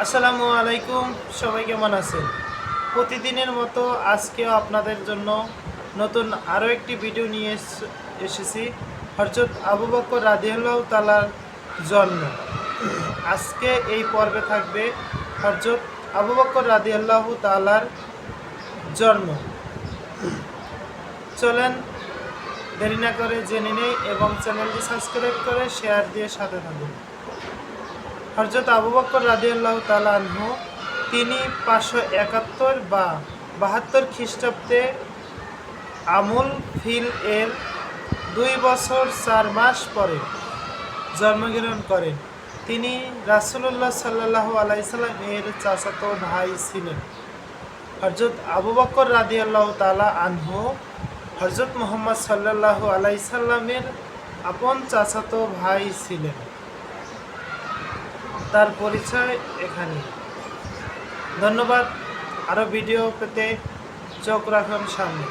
আসসালামু আলাইকুম, সবাই কেমন আছেন? প্রতিদিনের মতো আজকেও আপনাদের জন্য নতুন আরও একটি ভিডিও নিয়ে এস- এসেছি। হরজত আবু বকর রাদিয়াল্লাহ তালার জন্ম আজকে এই পর্বে থাকবে হরজত আবু বকর রাদিয়াল্লাহ তালার জন্ম। চলেন দেরি না করে জেনে নেই এবং চ্যানেলটি সাবস্ক্রাইব করে শেয়ার দিয়ে সাথে থাকুন। হরজত আবু বকর রাদিয়াল্লাহ তাআলা আনহু, তিনি পাঁচশো একাত্তর বা বাহাত্তর খ্রিস্টাব্দে আমুল ফিল এর দুই বছর চার মাস পরে জন্মগ্রহণ করেন। তিনি রাসুল্লাহ সাল্লাহ আলাইসাল্লাম এর চাচাতো ভাই ছিলেন। হরজত আবু বকর রাদিয়াল্লাহ তালা আনহু হরজত মোহাম্মদ সাল্লাহ আলাইসাল্লামের আপন চাচাতো ভাই ছিলেন। তার পরিচয় এখানে। ধন্যবাদ। আরও ভিডিও পেতে চোখ রাখুন সামনে।